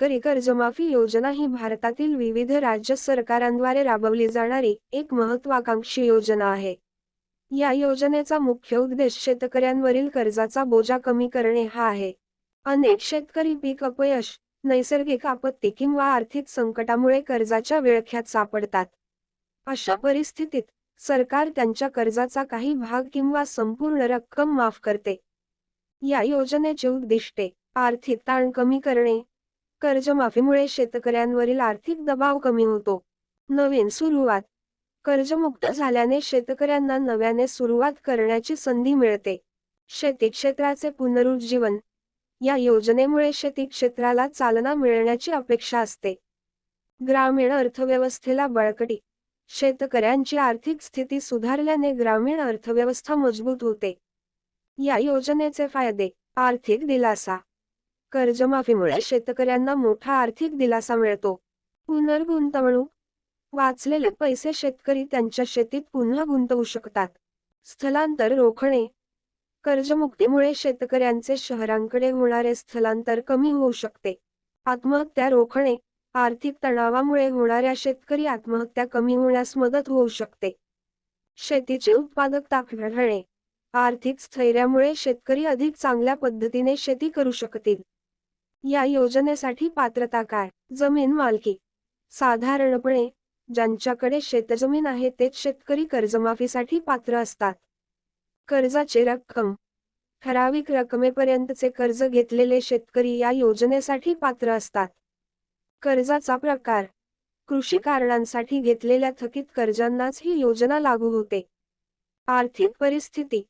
शेतकरी कर्जमाफी योजना ही भारतातील विविध राज्य सरकारांद्वारे राबवली जाणारी एक महत्वाकांक्षी योजना आहे. या योजनेचा मुख्य उद्देश शेतकऱ्यांवरील कर्जाचा बोजा कमी करणे हा आहे. अनेक शेतकरी पीक अपयश नैसर्गिक आपत्ती किंवा आर्थिक संकटामुळे कर्जाच्या विळख्यात सापडतात. अशा परिस्थितीत सरकार त्यांच्या कर्जाचा काही भाग किंवा संपूर्ण रक्कम माफ करते. या योजनेचे उद्दिष्टे आर्थिक ताण कमी करणे कर्जमाफीमुळे शेतकऱ्यांवरील आर्थिक दबाव कमी होतो. नवीन सुरुवात. कर्जमुक्त झाल्याने शेतकऱ्यांना नव्याने सुरुवात करण्याची संधी मिळते. शेती क्षेत्राचे पुनरुज्जीवन. या योजनेमुळे शेती क्षेत्राला चालना मिळण्याची अपेक्षा असते. ग्रामीण अर्थव्यवस्थेला बळकटी. शेतकऱ्यांची आर्थिक स्थिती सुधारल्याने ग्रामीण अर्थव्यवस्था मजबूत होते. या योजनेचे फायदे. आर्थिक दिलासा. कर्जमाफीमुळे शेतकऱ्यांना मोठा आर्थिक दिलासा मिळतो. पुनर्गुंतवणूक. वाचलेले पैसे शेतकरी त्यांच्या शेतीत पुन्हा गुंतवू शकतात. स्थलांतर रोखणे. कर्जमुक्तीमुळे शेतकऱ्यांचे शहरांकडे होणारे स्थलांतर कमी होऊ शकते. आत्महत्या रोखणे. आर्थिक तणावामुळे होणाऱ्या शेतकरी आत्महत्या कमी होण्यास मदत होऊ शकते. शेतीची उत्पादकता वाढणे. आर्थिक स्थैर्यामुळे शेतकरी अधिक चांगल्या पद्धतीने शेती करू शकतील. या योजनेसाठी पात्रता काय? जमीन मालकी. साधारणपणे ज्यांच्याकडे शेतजमीन आहे तेच शेतकरी कर्जमाफीसाठी पात्र असतात. कर्जाची रक्कम. ठराविक रकमेपर्यंतचे कर्ज घेतलेले शेतकरी या योजनेसाठी पात्र असतात. कर्जाचा प्रकार. कृषी कारणांसाठी घेतलेल्या थकीत कर्जांनाच ही योजना लागू होते. आर्थिक परिस्थिती.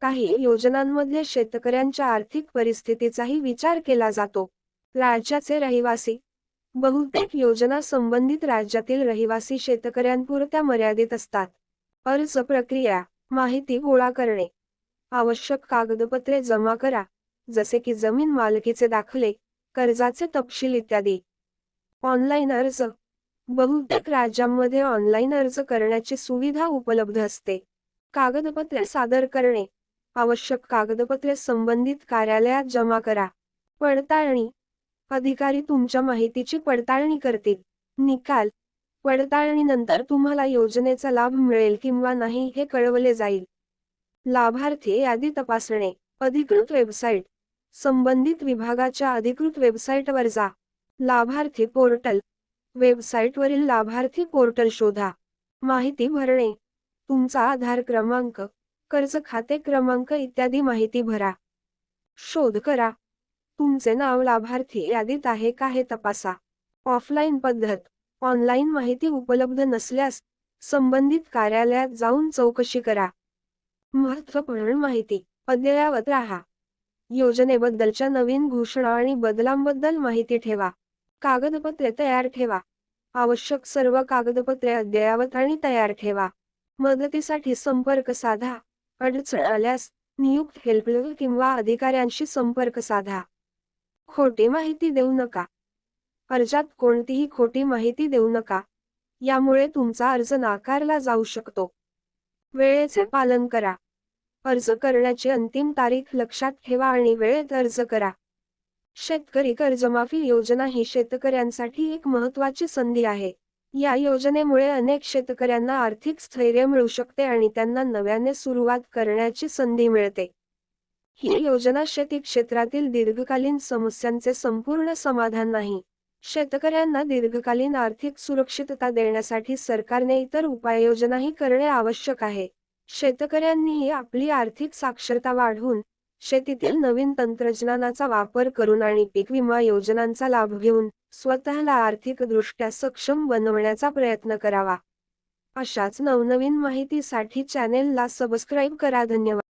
काही योजनांमध्ये शेतकऱ्यांच्या आर्थिक परिस्थितीचाही विचार केला जातो. राज्याचे रहिवासी. बहुतेक योजना संबंधित राज्यातील रहिवासी शेतकऱ्यांपुरत्या मर्यादित असतात. अर्ज प्रक्रिया माहिती गोळा करणे. आवश्यक कागदपत्रे जमा करा. जसे की जमीन मालकीचे दाखले कर्जाचे तपशील इत्यादी. ऑनलाईन अर्ज. बहुतेक राज्यांमध्ये ऑनलाईन अर्ज करण्याची सुविधा उपलब्ध असते. कागदपत्रे सादर करणे. आवश्यक कागदपत्रे संबंधित कार्यालयात जमा करा. पडताळणी. अधिकारी तुमच्या माहितीची पडताळणी करतील. निकाल. पडताळणीनंतर तुम्हाला योजनेचा लाभ मिळेल किंवा नाही हे कळवले जाईल. लाभार्थी यादी तपासणे. अधिकृत वेबसाईट. संबंधित विभागाच्या अधिकृत वेबसाईटवर जा. लाभार्थी पोर्टल. वेबसाईटवरील लाभार्थी पोर्टल शोधा. माहिती भरणे. तुमचा आधार क्रमांक. कर्ज खाते क्रमांक इत्यादी माहिती भरा. शोध करा. तुमचे नाव लाभार्थी यादीत आहे का हे तपासा. ऑफलाईन पद्धत. ऑनलाईन माहिती उपलब्ध नसल्यास संबंधित कार्यालयात जाऊन चौकशी करा. महत्त्वपूर्ण माहिती. अद्ययावत राहा. योजनेबद्दलच्या नवीन घोषणा आणि बदलांबद्दल माहिती ठेवा. कागदपत्रे तयार ठेवा. आवश्यक सर्व कागदपत्रे अद्ययावत आणि तयार ठेवा. मदतीसाठी संपर्क साधा. अडचण आल्यास नियुक्त हेल्पलाईन किंवा अधिकाऱ्यांशी संपर्क साधा. खोटी माहिती देऊ नका. अर्जात कोणतीही खोटी माहिती देऊ नका. यामुळे तुमचा अर्ज नाकारला जाऊ शकतो. वेळेचे पालन करा. अर्ज करण्याची अंतिम तारीख लक्षात ठेवा आणि वेळेत अर्ज करा. शेतकरी कर्जमाफी योजना ही शेतकऱ्यांसाठी एक महत्वाची संधी आहे. या योजनेमुळे अनेक शेतकऱ्यांना आर्थिक स्थैर्य मिळू शकते आणि त्यांना नव्याने सुरुवात करण्याची संधी मिळते. ही योजना शेती क्षेत्रातील दीर्घकालीन समस्यांचे संपूर्ण समाधान नाही. शेतकऱ्यांना दीर्घकालीन आर्थिक सुरक्षितता देण्यासाठी सरकारने इतर उपाययोजनाही करणे आवश्यक आहे. शेतकऱ्यांनीही आपली आर्थिक साक्षरता वाढवून शेतीतील नवीन तंत्रज्ञानाचा वापर करून आणि पीक विमा योजनांचा लाभ घेऊन स्वतःला आर्थिकदृष्ट्या सक्षम बनवण्याचा प्रयत्न करावा. अशाच नवनवीन माहितीसाठी चॅनेलला सबस्क्राईब करा. धन्यवाद.